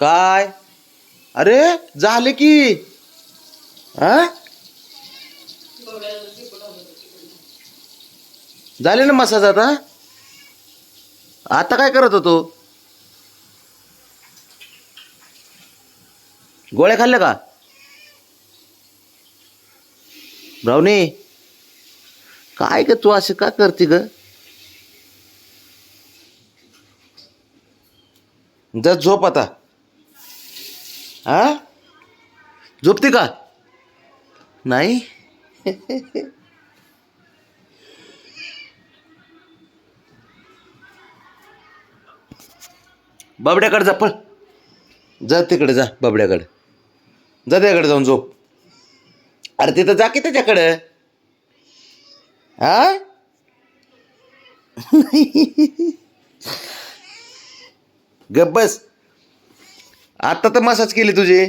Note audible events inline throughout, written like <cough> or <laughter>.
काय? अरे झाले की. हा? झाले ना मसाज आता? आता काय करत होतो? गोळ्या खाल्ल्या का? ब्राऊनी काय ग तू असं का करते ग? जर झोप आता. हा? झोपते का? नाही? बाबड्याकडे जा पळ. जा तिकडे जा बाबड्याकडे. जा त्याकडे जाऊन झोप. अरे तिथं जा की त्याच्याकडे. हा? <laughs> बस. आत्ता आता तर मसाज केली तुझी.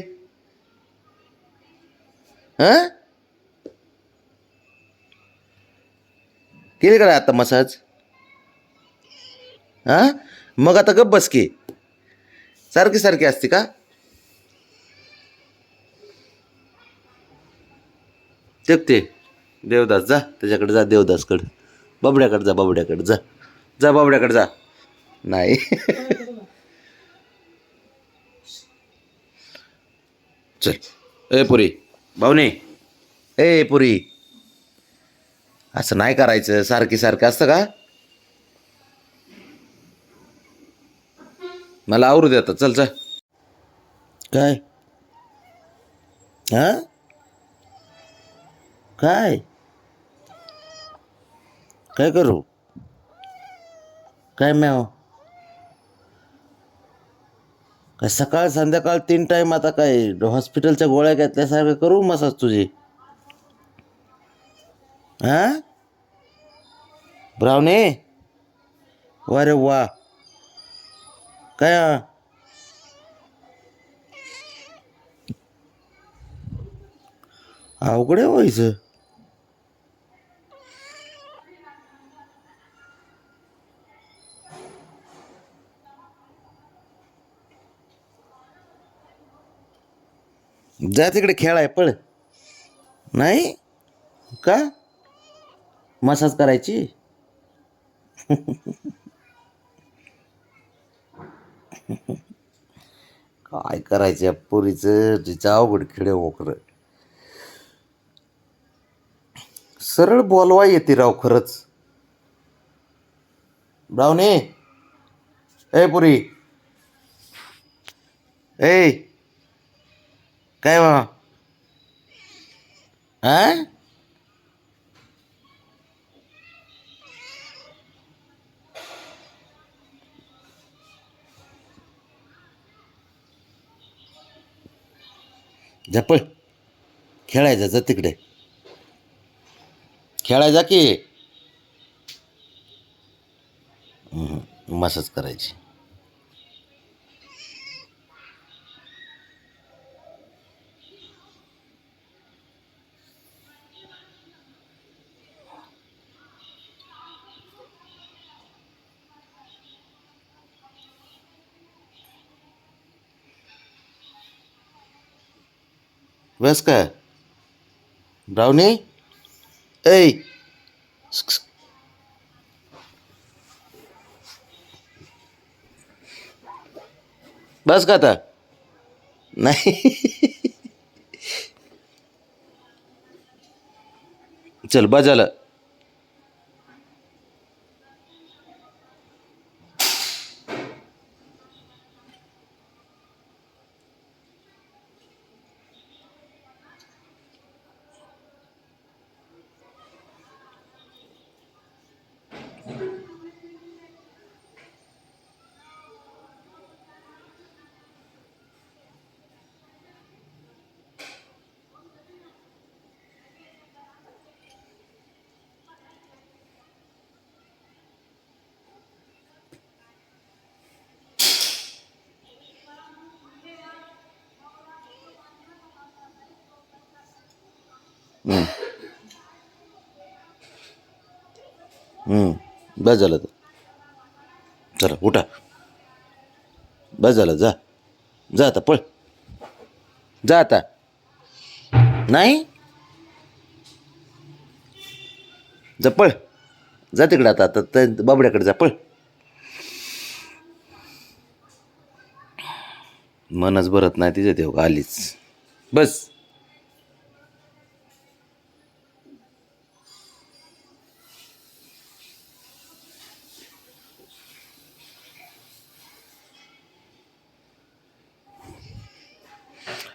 हा? केली का आता मसाज? हा? मग आता गप बस की. सारखी सारखी असते का? तेप ते. देवदास जा त्याच्याकडे जा देवदासकडे. बाबड्याकडे जा बाबड्याकडे जा. जा बाबड्याकडे जा. नाही. <laughs> चल. ए पुरी. भाऊने. ए पुरी. असं नाही करायचं. सारखी सारखं असतं का? मला आवरू दे आता. चल चल. काय? हा? काय? काय करू? काय मॅव काय सकाळ संध्याकाळ तीन टाईम आता काय हॉस्पिटलच्या गोळ्या घेतल्यासारखं करू मसाज तुझी? हा? ब्रावणे वा रे वा. काय? अवघड आहे हो व्हायचं जा तिकडे खेळ आहे पळ. नाही? का? मसाज करायची? काय करायचं या पोरीचं? तिचं अवघड खेडे वोकर सरळ बोलवा येते राव खरंच. ब्रावणे ए पुरी. ए. काय वा जा झपळ खेळायचं जा तिकडे. खेळायचा की. हम्म, मसाज करायची. बस काय ब्राउनी ऐ बस का आता नाही चल बस झालं बस झालं तर. चला उठा. बस झालं जा. जा आता पळ. जा आता. नाही? जा पळ. जा तिकडं आता आता त्या बाबड्याकडे जा पळ. मनच भरत नाही तिथे तेव आलीच. बस.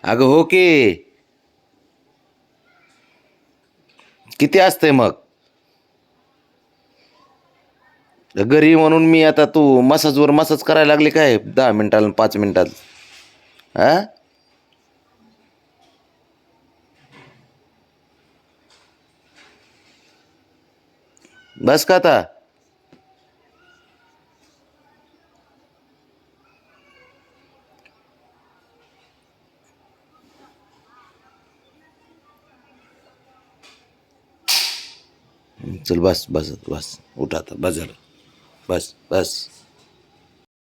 अगं हो की. किती असतंय मग? घरी म्हणून मी आता तू मसाजवर मसाज करायला लागले काय? दहा मिनिटाला पाच मिनिटात हा बस का आता? चल बस बस बस. उठा आता बस झालं. बस बस.